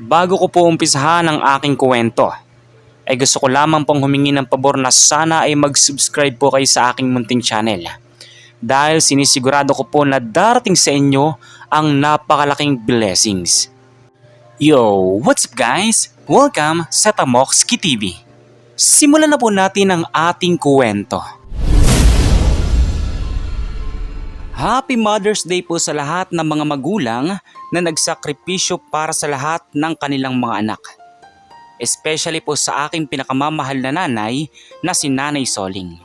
Bago ko po umpisahan ang aking kwento, ay gusto ko lamang pong humingi ng pabor na sana ay mag-subscribe po kayo sa aking munting channel. Dahil sinisigurado ko po na darating sa inyo ang napakalaking blessings. Yo, what's up guys? Welcome sa Tamoxki TV. Simulan na po natin ang ating kwento. Happy Mother's Day po sa lahat ng mga magulang na nagsakripisyo para sa lahat ng kanilang mga anak. Especially po sa aking pinakamamahal na nanay na si Nanay Soling.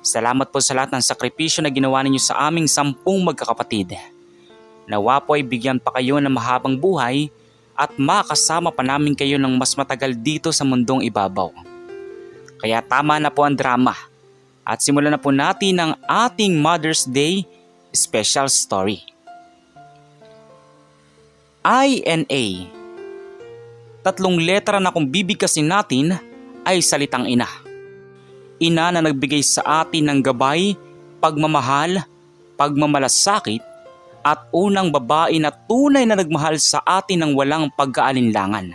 Salamat po sa lahat ng sakripisyo na ginawa ninyo sa aming sampung magkakapatid. Nawa po ay bigyan pa kayo ng mahabang buhay at makasama pa namin kayo ng mas matagal dito sa mundong ibabaw. Kaya tama na po ang drama at simulan na po natin ang ating Mother's Day special story. INA Tatlong letra na kung bibigkasin natin ay salitang ina. Ina na nagbigay sa atin ng gabay, pagmamahal, pagmamalasakit, at unang babae na tunay na nagmahal sa atin ng walang pagkaalinlangan.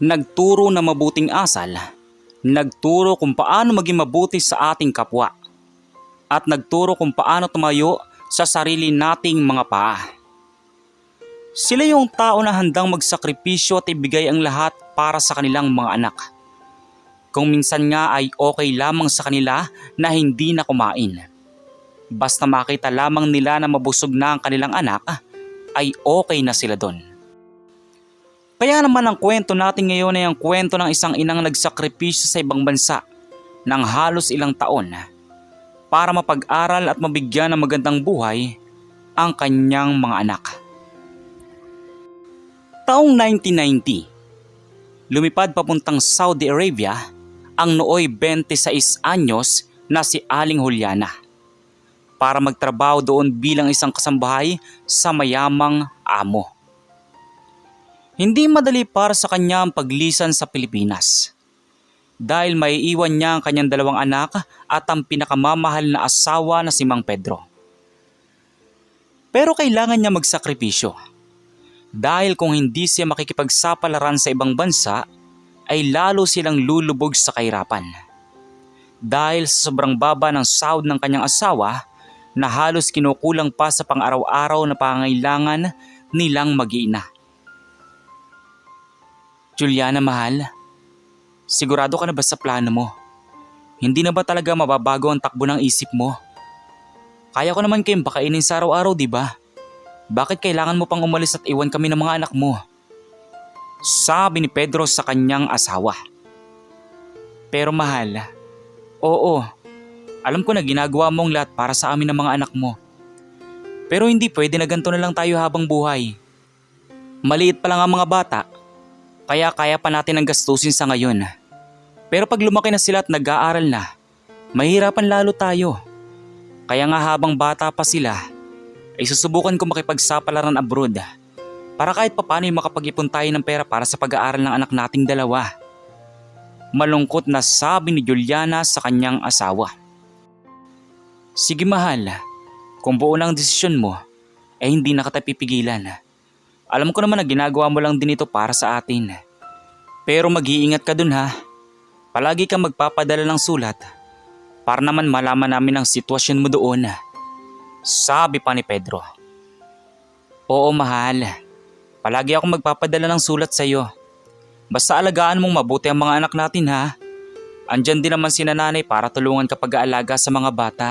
Nagturo na mabuting asal, nagturo kung paano maging mabuti sa ating kapwa, at nagturo kung paano tumayo sa sarili nating mga paa. Sila yung tao na handang magsakripisyo at ibigay ang lahat para sa kanilang mga anak. Kung minsan nga ay okay lamang sa kanila na hindi na kumain. Basta makita lamang nila na mabusog na ang kanilang anak, ay okay na sila doon. Kaya naman ang kwento natin ngayon ay ang kwento ng isang inang nagsakripisyo sa ibang bansa ng halos ilang taon para mapag-aral at mabigyan ng magandang buhay ang kanyang mga anak. Taong 1990, lumipad papuntang Saudi Arabia ang nooy 26 anyos na si Aling Juliana para magtrabaho doon bilang isang kasambahay sa mayamang amo. Hindi madali para sa kanya ang paglisan sa Pilipinas dahil may iwan niya ang kanyang dalawang anak at ang pinakamamahal na asawa na si Mang Pedro. Pero kailangan niya magsakripisyo dahil kung hindi siya makikipagsapalaran sa ibang bansa ay lalo silang lulubog sa kahirapan. Dahil sa sobrang baba ng sahod ng kanyang asawa na halos kinukulang pa sa pang-araw-araw na pangangailangan nilang mag-iina. Juliana mahal, sigurado ka na ba sa plano mo? Hindi na ba talaga mababago ang takbo ng isip mo? Kaya ko naman kayong pakainin sa araw-araw, di ba? Bakit kailangan mo pang umalis at iwan kami ng mga anak mo? Sabi ni Pedro sa kanyang asawa. Pero mahal, oo, alam ko na ginagawa mong lahat para sa amin ng mga anak mo. Pero hindi pwede na ganito na lang tayo habang buhay. Maliit pa lang ang mga bata, kaya kaya pa natin ang gastusin sa ngayon. Pero pag lumaki na sila at nag-aaral na, mahirapan lalo tayo. Kaya nga habang bata pa sila, ay susubukan ko makipagsapalaran abroad para kahit papano ay makapag-ipon tayo ng pera para sa pag-aaral ng anak nating dalawa. Malungkot na sabi ni Juliana sa kanyang asawa. Sige mahal, kung buo na ang desisyon mo, eh hindi na kita pipigilan. Alam ko naman na ginagawa mo lang din ito para sa atin. Pero mag-iingat ka dun ha. Palagi kang magpapadala ng sulat para naman malaman namin ang sitwasyon mo doon. Sabi pa ni Pedro. Oo mahal, palagi ako magpapadala ng sulat sa iyo. Basta alagaan mong mabuti ang mga anak natin ha. Andyan din naman si nanay para tulungan kapag aalaga sa mga bata.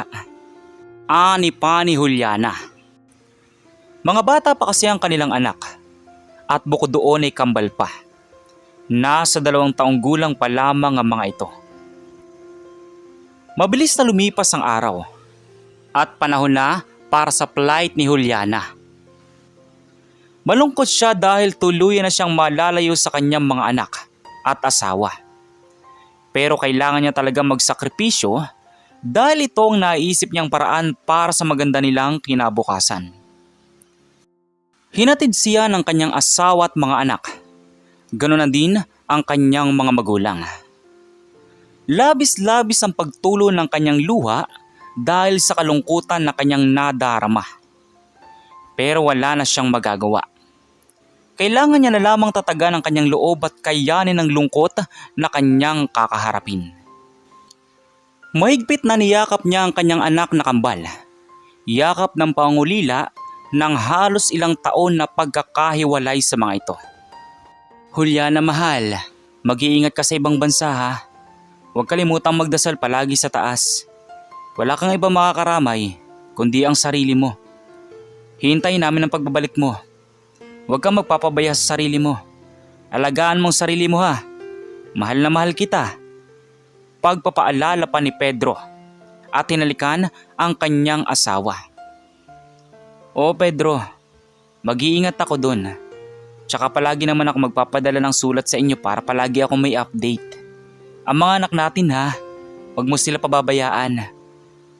Ani pa ni Juliana. Mga bata pa kasi ang kanilang anak at bukod doon ay kambal pa. Nasa dalawang taong gulang pa lamang ang mga ito. Mabilis na lumipas ang araw at panahon na para sa flight ni Juliana. Malungkot siya dahil tuluyan na siyang malalayo sa kanyang mga anak at asawa. Pero kailangan niya talaga magsakripisyo dahil ito ang naisip niyang paraan para sa maganda nilang kinabukasan. Hinatid siya ng kanyang asawa at mga anak. Ganon na din ang kanyang mga magulang. Labis-labis ang pagtulo ng kanyang luha dahil sa kalungkutan na kanyang nadarama. Pero wala na siyang magagawa. kailangan niya na lamang tatagan ang kanyang loob at kayanin ang lungkot na kanyang kakaharapin. Mahigpit na niyakap niya ang kanyang anak na kambal. Yakap ng pangulila ng halos ilang taon na pagkakahiwalay sa mga ito. Juliana mahal, mag-iingat ka sa ibang bansa ha. Huwag kalimutang magdasal palagi sa taas. Wala kang ibang makakaramay, kundi ang sarili mo. Hintayin namin ang pagbabalik mo. Huwag kang magpapabaya sa sarili mo. Alagaan mong sarili mo ha. Mahal na mahal kita. Pagpapaalala pa ni Pedro at hinalikan ang kanyang asawa. Oo Pedro, mag-iingat ako doon. Tsaka palagi naman ako magpapadala ng sulat sa inyo para palagi ako may update. Ang mga anak natin ha, huwag mo sila pababayaan.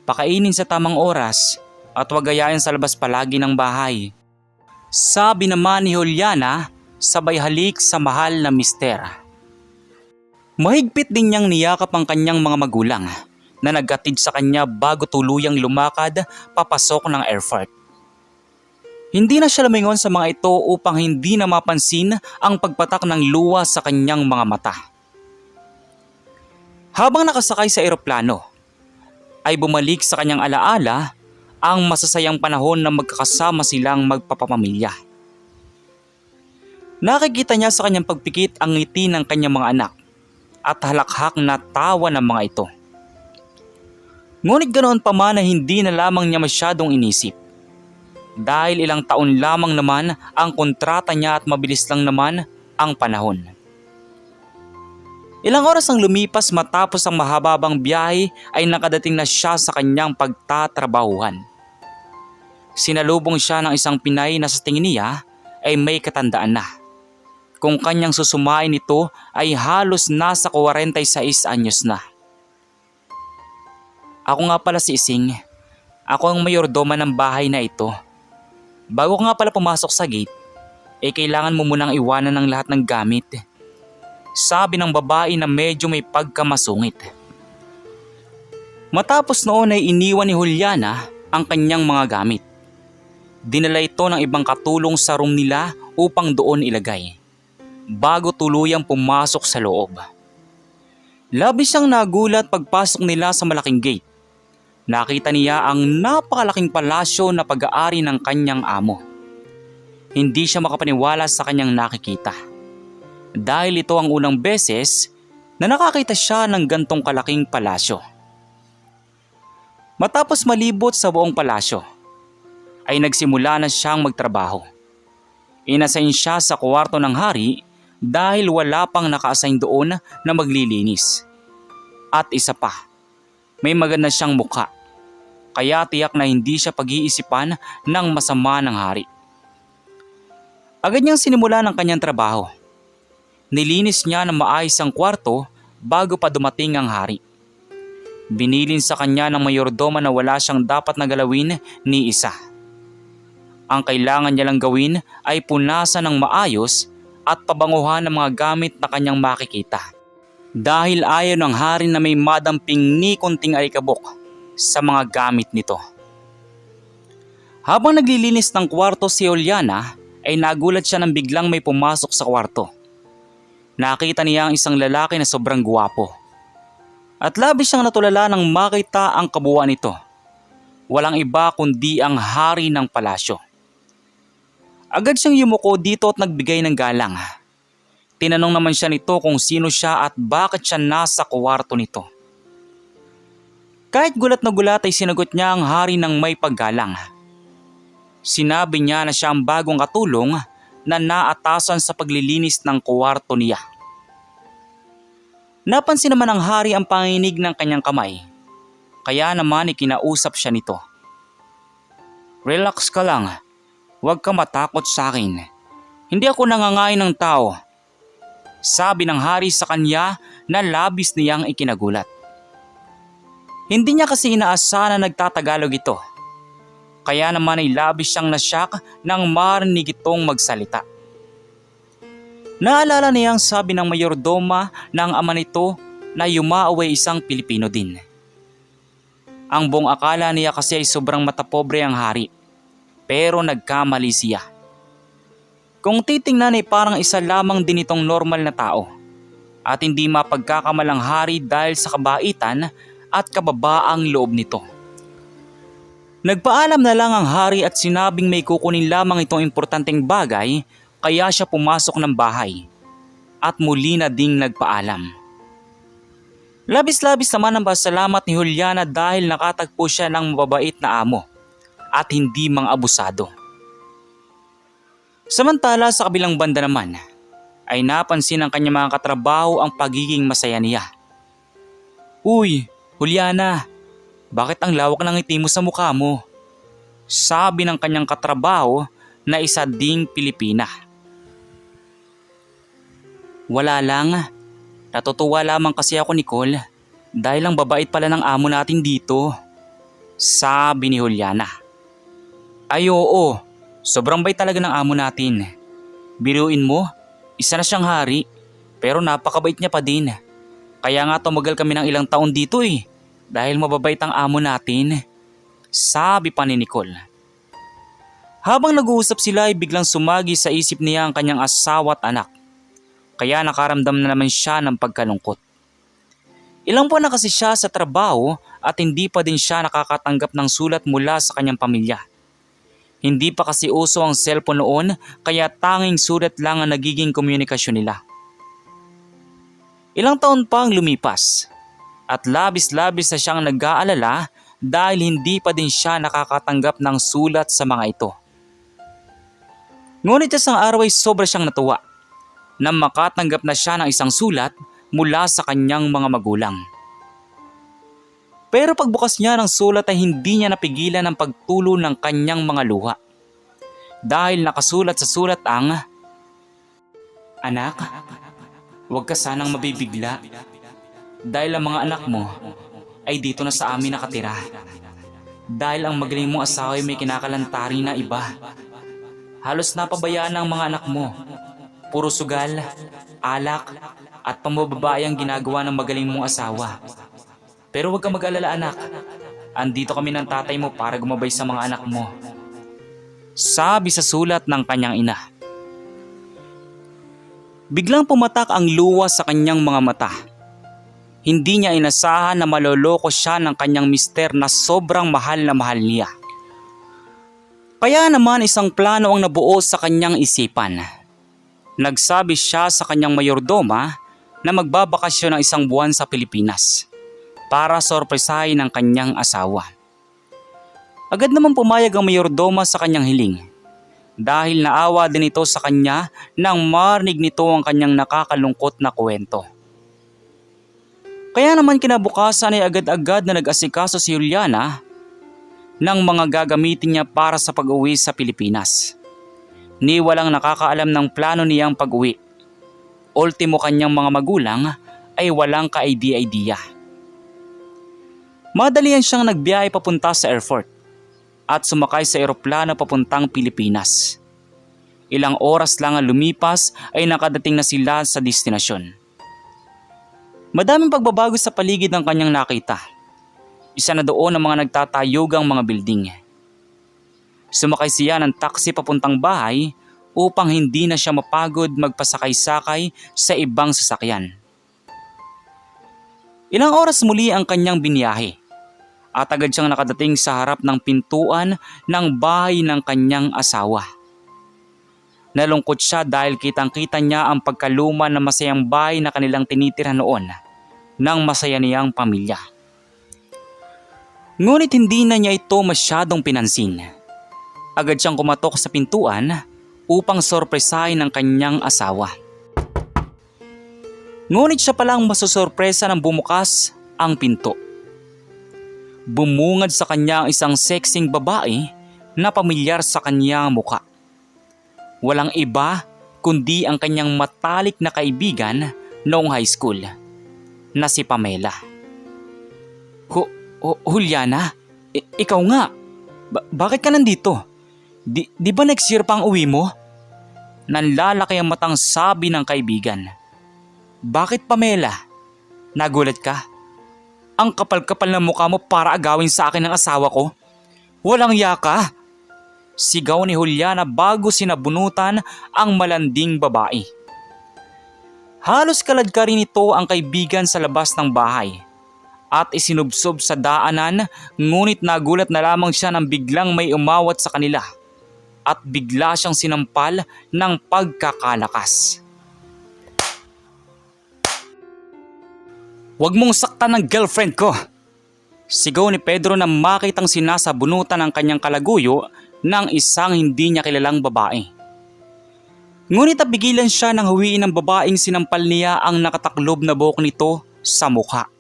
Pakainin sa tamang oras at huwag gayain sa labas palagi ng bahay. Sabi naman ni Juliana, sabay halik sa mahal na mister. Mahigpit din niyang niyakap ang kanyang mga magulang na naggatid sa kanya bago tuluyang lumakad papasok ng airport. Hindi na siya lumingon sa mga ito upang hindi na mapansin ang pagpatak ng luwa sa kanyang mga mata. Habang nakasakay sa eroplano, ay bumalik sa kanyang alaala ang masasayang panahon na magkakasama silang magpapamilya. Nakikita niya sa kanyang pagpikit ang ngiti ng kanyang mga anak at halakhak na tawa ng mga ito. Ngunit ganoon pa man na hindi na lamang niya masyadong inisip. Dahil ilang taon lamang naman ang kontrata niya at mabilis lang naman ang panahon. Ilang oras ang lumipas matapos ang mahababang biyahe ay nakadating na siya sa kanyang pagtatrabahuhan. Sinalubong siya ng isang Pinay na sa tingin niya ay may katandaan na. Kung kanyang susumain ito ay halos nasa 46 anyos na. Ako nga pala si Ising. Ako ang mayordoma ng bahay na ito. Bago ka nga pala pumasok sa gate, eh kailangan mo munang iwanan ng lahat ng gamit. Sabi ng babae na medyo may pagkamasungit. Matapos noon ay iniwan ni Juliana ang kanyang mga gamit. Dinala ito ng ibang katulong sa room nila upang doon ilagay. Bago tuluyang pumasok sa loob. Labis siyang nagulat pagpasok nila sa malaking gate. Nakita niya ang napakalaking palasyo na pag-aari ng kanyang amo. Hindi siya makapaniwala sa kanyang nakikita. Dahil ito ang unang beses na nakakita siya ng gantong kalaking palasyo. Matapos malibot sa buong palasyo, ay nagsimula na siyang magtrabaho. Inasign siya sa kwarto ng hari dahil wala pang naka-assign doon na maglilinis. At isa pa, may maganda siyang mukha. Kaya tiyak na hindi siya pag-iisipan ng masama ng hari. Agad niyang sinimula ng kanyang trabaho. Nilinis niya ng maayos ang kwarto bago pa dumating ang hari. Binilin sa kanya ng mayordoma na wala siyang dapat na galawin ni isa. Ang kailangan niya lang gawin ay punasan ng maayos at pabanguhan ng mga gamit na kanyang makikita. Dahil ayaw ng hari na may madamping ni kunting alikabok sa mga gamit nito. Habang naglilinis ng kwarto si Oliana ay nagulat siya nang biglang may pumasok sa kwarto. Nakita niya ang isang lalaki na sobrang guwapo. At labis siyang natulala nang makita ang kabuuan nito. Walang iba kundi ang hari ng palasyo. Agad siyang yumuko dito at nagbigay ng galang. Tinanong naman siya nito kung sino siya at bakit siya nasa kwarto nito. Kahit gulat na gulat ay sinagot niya ang hari ng may paggalang. Sinabi niya na siya ang bagong katulong na naatasan sa paglilinis ng kwarto niya. Napansin naman ng hari ang panginig ng kanyang kamay. Kaya naman ikinausap siya nito. Relax ka lang. Huwag ka matakot sa akin. Hindi ako nangangain ng tao. Sabi ng hari sa kanya na labis niyang ikinagulat. Hindi niya kasi inaasahan na nagtatagalog ito. Kaya naman ay labis siyang nasyak nang marinig itong magsalita. Naalala niyang sabi ng mayordoma ng ama nito na yumaaway isang Pilipino din. Ang buong akala niya kasi ay sobrang matapobre ang hari. Pero nagkamali siya. Kung titingnan ay parang isa lamang din itong normal na tao at hindi mapagkakamalang hari dahil sa kabaitan at kababaang loob nito. Nagpaalam na lang ang hari at sinabing may kukunin lamang itong importanteng bagay kaya siya pumasok ng bahay at muli na ding nagpaalam. Labis-labis naman ang pasalamat ni Juliana dahil nakatagpo siya ng mababait na amo at hindi mga abusado. Samantala sa kabilang banda naman ay napansin ng kanyang mga katrabaho ang pagiging masaya niya. Uy, Juliana, bakit ang lawak ng ngiti mo sa mukha mo? Sabi ng kanyang katrabaho na isa ding Pilipina. Wala lang. Natutuwa lamang kasi ako Nicole dahil ang babait pala ng amo natin dito. Sabi ni Juliana. Ay oo, sobrang bait talaga ng amo natin. Biruin mo, isa na siyang hari pero napakabait niya pa din. Kaya nga tumagal kami ng ilang taon dito eh dahil mababait ang amo natin. Sabi pa ni Nicole. Habang nag-uusap sila ay biglang sumagi sa isip niya ang kanyang asawa at anak. Kaya nakaramdam na naman siya ng pagkalungkot. Ilang buwan na kasi siya sa trabaho at hindi pa din siya nakakatanggap ng sulat mula sa kanyang pamilya. Hindi pa kasi uso ang cellphone noon kaya tanging sulat lang ang nagiging komunikasyon nila. Ilang taon pa ang lumipas at labis-labis na siyang nag-aalala dahil hindi pa din siya nakakatanggap ng sulat sa mga ito. Ngunit isang araw ay sobra siyang natuwa na makatanggap na siya ng isang sulat mula sa kanyang mga magulang. Pero pagbukas niya ng sulat ay hindi niya napigilan ang pagtulo ng kanyang mga luha. Dahil nakasulat sa sulat ang Anak, huwag ka sanang mabibigla dahil ang mga anak mo ay dito na sa amin nakatira. Dahil ang magaling mong asawa ay may kinakalantari na iba. Halos napabayaan ng mga anak mo. Puro sugal, alak, at pambababae ang ginagawa ng magaling mong asawa. Pero huwag ka mag-alala anak. Andito kami ng tatay mo para gumabay sa mga anak mo. Sabi sa sulat ng kanyang ina. Biglang pumatak ang luwa sa kanyang mga mata. Hindi niya inasahan na maloloko siya ng kanyang mister na sobrang mahal na mahal niya. Kaya naman isang plano ang nabuo sa kanyang isipan. Nagsabi siya sa kanyang mayordoma na magbabakasyon ng isang buwan sa Pilipinas para sorpresahin ang kanyang asawa. Agad naman pumayag ang mayordoma sa kanyang hiling dahil naawa din ito sa kanya nang marinig nito ang kanyang nakakalungkot na kwento. Kaya naman kinabukasan ay agad-agad na nag-asikaso si Juliana ng mga gagamitin niya para sa pag-uwi sa Pilipinas. Ni walang nakakaalam ng plano niyang pag-uwi. Ultimo kanyang mga magulang ay walang ka-idea-idea. Madalian siyang nagbiyahe papunta sa airport at sumakay sa eroplano papuntang Pilipinas. Ilang oras lang ang lumipas ay nakadating na sila sa destinasyon. Madaming pagbabago sa paligid ng kanyang nakita. Isa na doon ang mga nagtatayugang mga building. Sumakay siya ng taxi papuntang bahay upang hindi na siya mapagod magpasakay-sakay sa ibang sasakyan. Ilang oras muli ang kanyang biniyahe at agad siyang nakadating sa harap ng pintuan ng bahay ng kanyang asawa. Nalungkot siya dahil kitang-kita niya ang pagkaluma ng masayang bahay na kanilang tinitira noon ng masaya niyang pamilya. Ngunit hindi na niya ito masyadong pinansin. Agad siyang kumatok sa pintuan upang sorpresahin ng kanyang asawa. Ngunit siya palang masusorpresa nang bumukas ang pinto. Bumungad sa kanya ang isang sexing babae na pamilyar sa kanyang muka. Walang iba kundi ang kanyang matalik na kaibigan noong high school na si Pamela. Hu- Hu- Juliana, I- ikaw nga. Ba- bakit ka nandito? Di, di ba next year pa ang uwi mo? Nanlalaki ang matang sabi ng kaibigan. Bakit Pamela? Nagulat ka? Ang kapal-kapal ng mukha mo para agawin sa akin ng asawa ko? Walang yaka? Sigaw ni Juliana bago sinabunutan ang malanding babae. Halos kalad ka rin ito ang kaibigan sa labas ng bahay at isinubsob sa daanan ngunit nagulat na lamang siya nang biglang may umawat sa kanila at bigla siyang sinampal ng pagkakalakas. Huwag mong saktan ng girlfriend ko! Sigaw ni Pedro na makitang sinasabunutan ng kanyang kalaguyo ng isang hindi niya kilalang babae. Ngunit napigilan siya nang huwiin ng babaeng sinampal niya ang nakataklob na buhok nito sa mukha.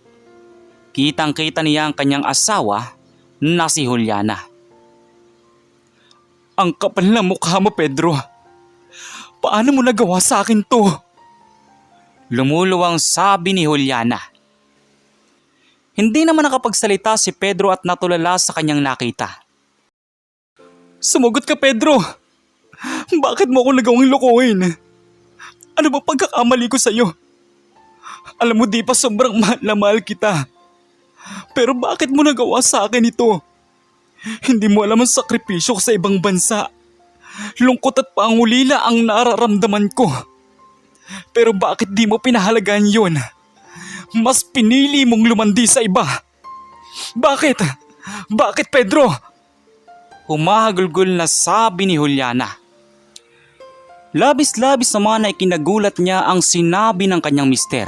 Kitang kita niya ang kanyang asawa na si Juliana. Ang kapal na mukha mo Pedro. Paano mo nagawa sa akin to? Lumuluwang sabi ni Juliana. Hindi naman nakapagsalita si Pedro at natulala sa kanyang nakita. Sumagot ka Pedro! Bakit mo ako nagawang lokohin? Ano ba pagkakamali ko sa'yo? Alam mo di pa sobrang mahal na mahal kita. Pero bakit mo nagawa sa akin ito? Hindi mo alam ang sakripisyo ko sa ibang bansa. Lungkot at pangulila ang nararamdaman ko. Pero bakit di mo pinahalagaan yun? Mas pinili mong lumandi sa iba. Bakit? Bakit Pedro? Humahagulgol na sabi ni Juliana. Labis-labis naman ay kinagulat niya ang sinabi ng kanyang mister.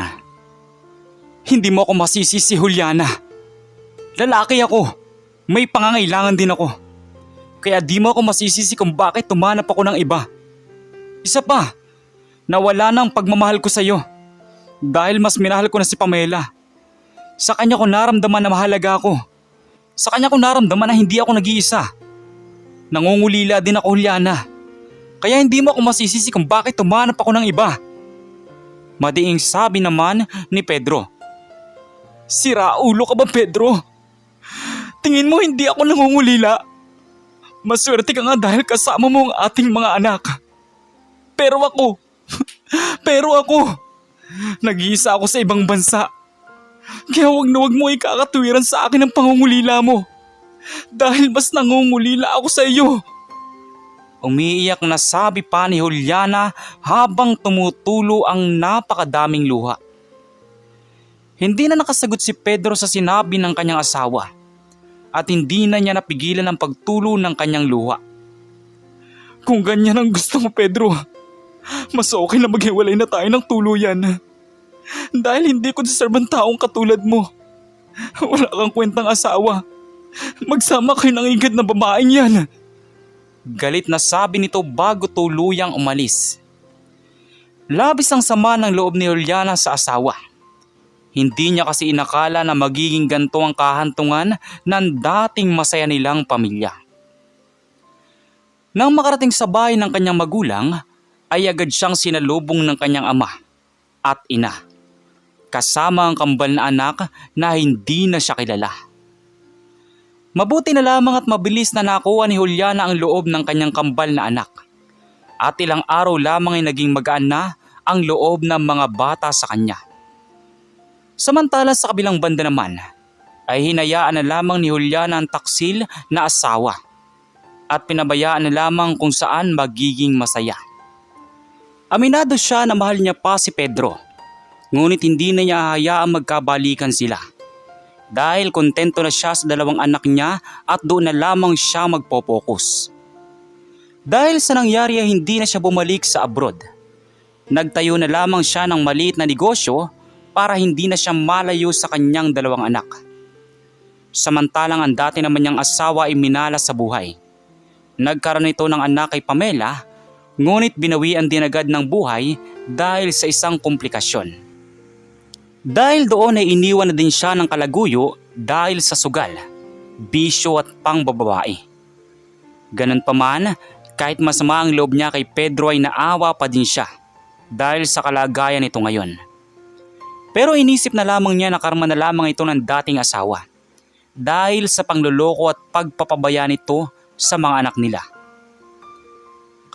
Hindi mo ako masisisi, Juliana. Lalaki ako. May pangangailangan din ako. Kaya di mo ako masisisi kung bakit tumanap ako ng iba. Isa pa, nawala na ang pagmamahal ko sa'yo. Dahil mas minahal ko na si Pamela. Sa kanya ko naramdaman na mahalaga ako. Sa kanya ko naramdaman na hindi ako nag-iisa. Nangungulila din ako, Juliana. Kaya hindi mo ako masisisi kung bakit tumanap ako ng iba. Madiing sabi naman ni Pedro. Sira ulo ka ba Pedro? Tingin mo hindi ako nangungulila? Maswerte ka nga dahil kasama mo ang ating mga anak. Pero ako, pero ako, nag-iisa ako sa ibang bansa. Kaya huwag na huwag mo ikakatuwiran sa akin ang pangungulila mo. Dahil mas nangungulila ako sa iyo. Umiiyak na sabi pa ni Juliana habang tumutulo ang napakadaming luha. Hindi na nakasagot si Pedro sa sinabi ng kanyang asawa at hindi na niya napigilan ang pagtulo ng kanyang luha. Kung ganyan ang gusto mo Pedro, mas okay na maghiwalay na tayo ng tuluyan. Dahil hindi ko deserve ang taong katulad mo. Wala kang kwentang asawa. Magsama kayo ng igad na babaeng yan. Galit na sabi nito bago tuluyang umalis. Labis ang sama ng loob ni Juliana sa asawa. Hindi niya kasi inakala na magiging ganto ang kahantungan ng dating masaya nilang pamilya. Nang makarating sa bahay ng kanyang magulang, ay agad siyang sinalubong ng kanyang ama at ina. Kasama ang kambal na anak na hindi na siya kilala. Mabuti na lamang at mabilis na nakuha ni Juliana ang loob ng kanyang kambal na anak. At ilang araw lamang ay naging magaan na ang loob ng mga bata sa kanya. Samantala sa kabilang banda naman, ay hinayaan na lamang ni Juliana ang taksil na asawa at pinabayaan na lamang kung saan magiging masaya. Aminado siya na mahal niya pa si Pedro, ngunit hindi na niya hayaang magkabalikan sila dahil kontento na siya sa dalawang anak niya at doon na lamang siya magpo-focus. Dahil sa nangyari ay hindi na siya bumalik sa abroad. Nagtayo na lamang siya ng maliit na negosyo para hindi na siya malayo sa kanyang dalawang anak. Samantalang ang dati naman niyang asawa ay minala sa buhay. Nagkaroon ito ng anak kay Pamela, ngunit binawian din agad ng buhay dahil sa isang komplikasyon. Dahil doon ay iniwan na din siya ng kalaguyo dahil sa sugal, bisyo at pangbababae. Ganun pa man, kahit masama ang loob niya kay Pedro ay naawa pa din siya dahil sa kalagayan nito ngayon. Pero inisip na lamang niya na karma na lamang ito ng dating asawa dahil sa pangluloko at pagpapabaya nito sa mga anak nila.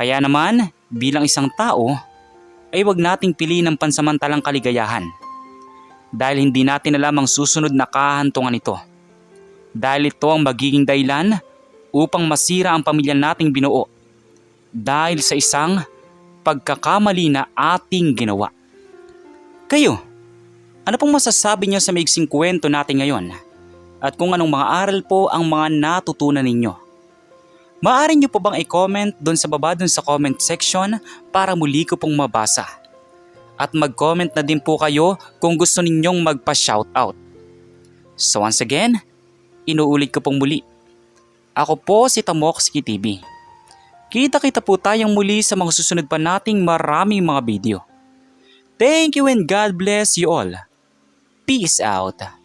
Kaya naman, bilang isang tao, ay wag nating piliin ng pansamantalang kaligayahan dahil hindi natin alam ang susunod na kahantungan ito. Dahil ito ang magiging dahilan upang masira ang pamilya nating binuo dahil sa isang pagkakamali na ating ginawa. Kayo, ano pong masasabi niyo sa maiksing kwento natin ngayon? At kung anong mga aral po ang mga natutunan ninyo? Maaari niyo po bang i-comment doon sa baba doon sa comment section para muli ko pong mabasa? At mag-comment na din po kayo kung gusto ninyong magpa-shoutout. So once again, inuulit ko pong muli. Ako po si Tamoxki TV. Kita-kita po tayong muli sa mga susunod pa nating maraming mga video. Thank you and God bless you all. Peace out.